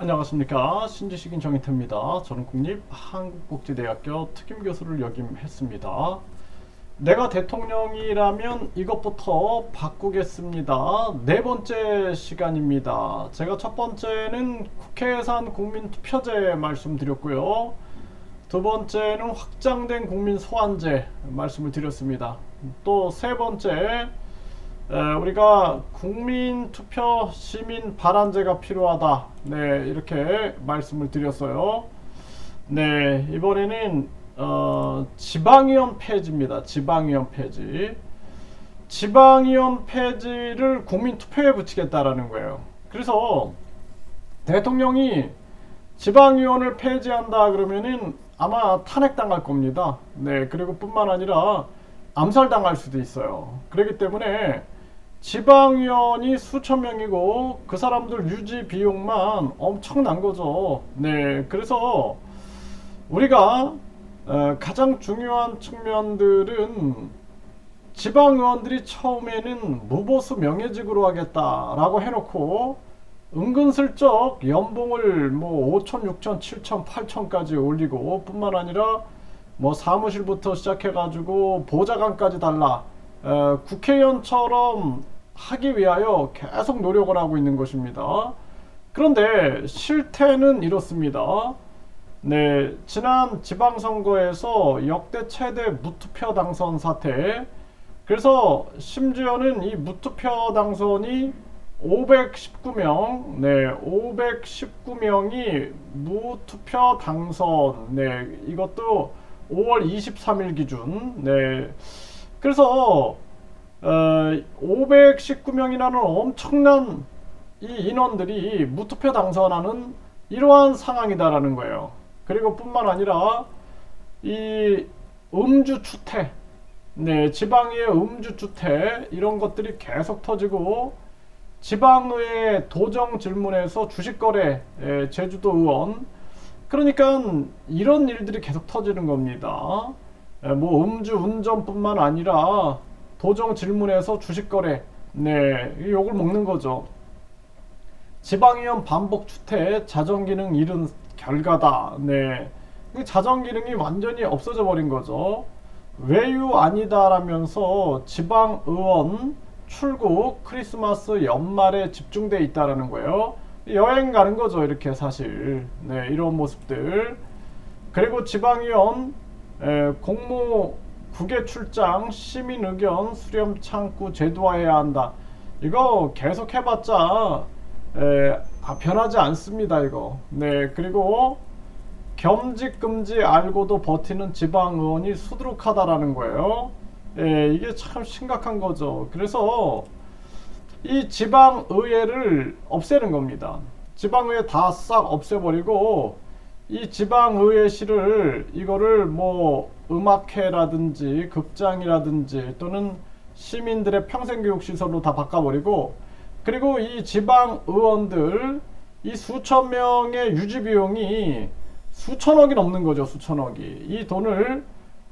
안녕하십니까 신지식인 정희태입니다. 저는 국립한국국제대학교 특임교수를 역임했습니다. 내가 대통령이라면 이것부터 바꾸겠습니다. 네 번째 시간입니다. 제가 첫 번째는 국회 예산 국민투표제 말씀드렸고요. 두 번째는 확장된 국민 소환제 말씀을 드렸습니다. 또 세 번째 에, 우리가 국민 투표 시민 발안제가 필요하다. 네, 이렇게 말씀을 드렸어요. 네, 이번에는 어, 지방의원 폐지입니다. 지방의원 폐지. 지방의원 폐지를 국민 투표에 붙이겠다라는 거예요. 그래서 대통령이 지방의원을 폐지한다 그러면은 아마 탄핵당할 겁니다. 네, 그리고 뿐만 아니라 암살당할 수도 있어요. 그렇기 때문에 지방위원이 수천 명이고 그 사람들 유지 비용만 엄청난 거죠. 네, 그래서 우리가 어, 가장 중요한 측면들은 지방 의원들이 처음에는 무보수 명예직으로 하겠다라고 해놓고 은근슬쩍 연봉을 뭐 5천, 6천, 7천, 8천까지 올리고 뿐만 아니라 뭐 사무실부터 시작해가지고 보좌관까지 달라 어, 국회의원처럼 하기 위하여 계속 노력을 하고 있는 것입니다. 그런데 실태는 이렇습니다. 네, 지난 지방선거에서 역대 최대 무투표 당선 사태. 그래서 심지어는 이 무투표 당선이 519명, 네, 519명이 무투표 당선, 네, 이것도 5월 23일 기준, 네, 그래서 어, 519명이라는 엄청난 이 인원들이 무투표 당선하는 이러한 상황이다라는 거예요. 그리고 뿐만 아니라 이 음주 추태, 네, 지방의 음주 추태 이런 것들이 계속 터지고 지방의 도정 질문에서 주식 거래, 예, 제주도 의원 그러니까 이런 일들이 계속 터지는 겁니다. 예, 뭐 음주 운전뿐만 아니라 도정 질문에서 주식 거래, 네, 욕을 먹는 거죠. 지방의원 반복 추태 자정 기능 잃은 결과다. 네. 자정 기능이 완전히 없어져 버린 거죠. 외유 아니다라면서 지방 의원 출국 크리스마스 연말에 집중돼 있다라는 거예요. 여행 가는 거죠. 이렇게 사실. 네, 이런 모습들. 그리고 지방의원 에, 공모 국외 출장 시민 의견 수렴 창구 제도화해야 한다. 이거 계속 해봤자 에, 아, 변하지 않습니다. 이거. 네 그리고 겸직 금지 알고도 버티는 지방 의원이 수두룩하다라는 거예요. 예, 이게 참 심각한 거죠. 그래서 이 지방 의회를 없애는 겁니다. 지방 의회 다 싹 없애버리고 이 지방 의회실을 이거를 뭐 음악회라든지 극장이라든지 또는 시민들의 평생교육 시설로 다 바꿔버리고 그리고 이 지방 의원들 이 수천 명의 유지 비용이 수천억이 넘는 거죠 수천억이. 이 돈을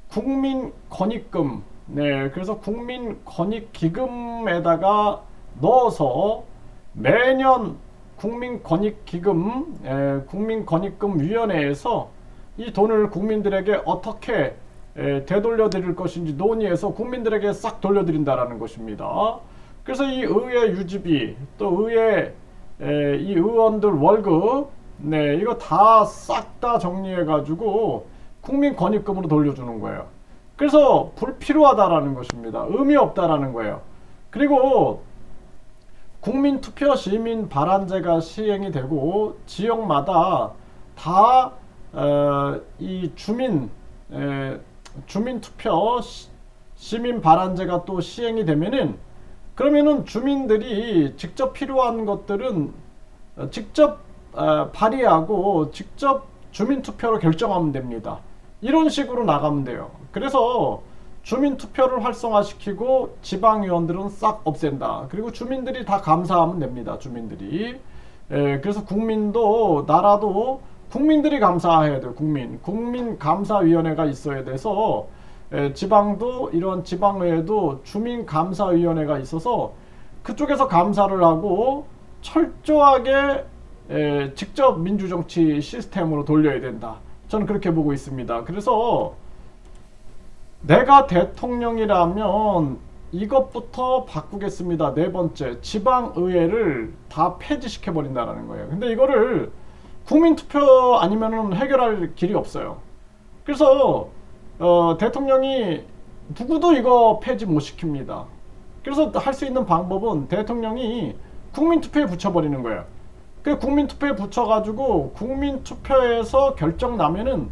국민 권익금 네 그래서 국민 권익 기금에다가 넣어서 매년 국민 권익 기금 국민 권익금 위원회에서 이 돈을 국민들에게 어떻게 에, 되돌려 드릴 것인지 논의해서 국민들에게 싹 돌려드린다라는 것입니다. 그래서 이 의회 유지비 또 의회 에, 이 의원들 월급 네 이거 다 싹다 정리해 가지고 국민 권익금으로 돌려주는 거예요. 그래서 불필요하다라는 것입니다. 의미 없다라는 거예요. 그리고 국민 투표 시민 발안제가 시행이 되고 지역마다 다이 어, 주민 에, 주민 투표 시민 발안제가 또 시행이 되면은 그러면은 주민들이 직접 필요한 것들은 어, 직접 어, 발의하고 직접 주민 투표로 결정하면 됩니다. 이런 식으로 나가면 돼요. 그래서 주민 투표를 활성화시키고 지방의원들은 싹 없앤다. 그리고 주민들이 다 감사하면 됩니다. 주민들이. 에, 그래서 국민도 나라도 국민들이 감사해야 돼요. 국민. 국민 감사위원회가 있어야 돼서 에, 지방도 이런 지방의회도 주민 감사위원회가 있어서 그쪽에서 감사를 하고 철저하게 에, 직접 민주정치 시스템으로 돌려야 된다. 저는 그렇게 보고 있습니다. 그래서 내가 대통령이라면 이것부터 바꾸겠습니다. 네 번째, 지방의회를 다 폐지시켜 버린다는 거예요. 근데 이거를 국민투표 아니면은 해결할 길이 없어요. 그래서 어, 대통령이 누구도 이거 폐지 못 시킵니다. 그래서 할 수 있는 방법은 대통령이 국민투표에 붙여버리는 거예요. 그 국민투표에 붙여가지고 국민투표에서 결정 나면은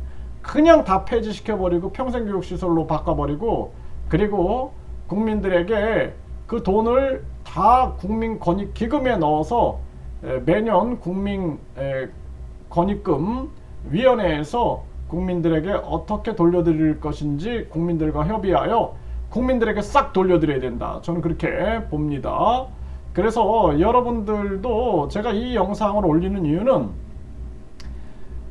그냥 다 폐지시켜버리고 평생교육시설로 바꿔버리고 그리고 국민들에게 그 돈을 다 국민권익기금에 넣어서 에, 매년 국민 에, 권익금 위원회에서 국민들에게 어떻게 돌려드릴 것인지 국민들과 협의하여 국민들에게 싹 돌려드려야 된다. 저는 그렇게 봅니다. 그래서 여러분들도 제가 이 영상을 올리는 이유는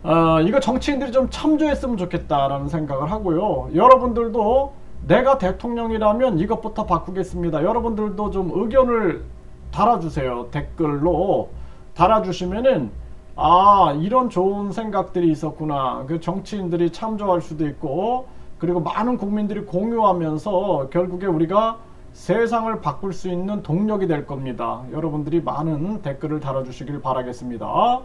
어, 이거 정치인들이 좀 참조했으면 좋겠다라는 생각을 하고요. 여러분들도 내가 대통령이라면 이것부터 바꾸겠습니다. 여러분들도 좀 의견을 달아주세요. 댓글로 달아주시면은 아 이런 좋은 생각들이 있었구나. 그 정치인들이 참조할 수도 있고 그리고 많은 국민들이 공유하면서 결국에 우리가 세상을 바꿀 수 있는 동력이 될 겁니다. 여러분들이 많은 댓글을 달아주시길 바라겠습니다.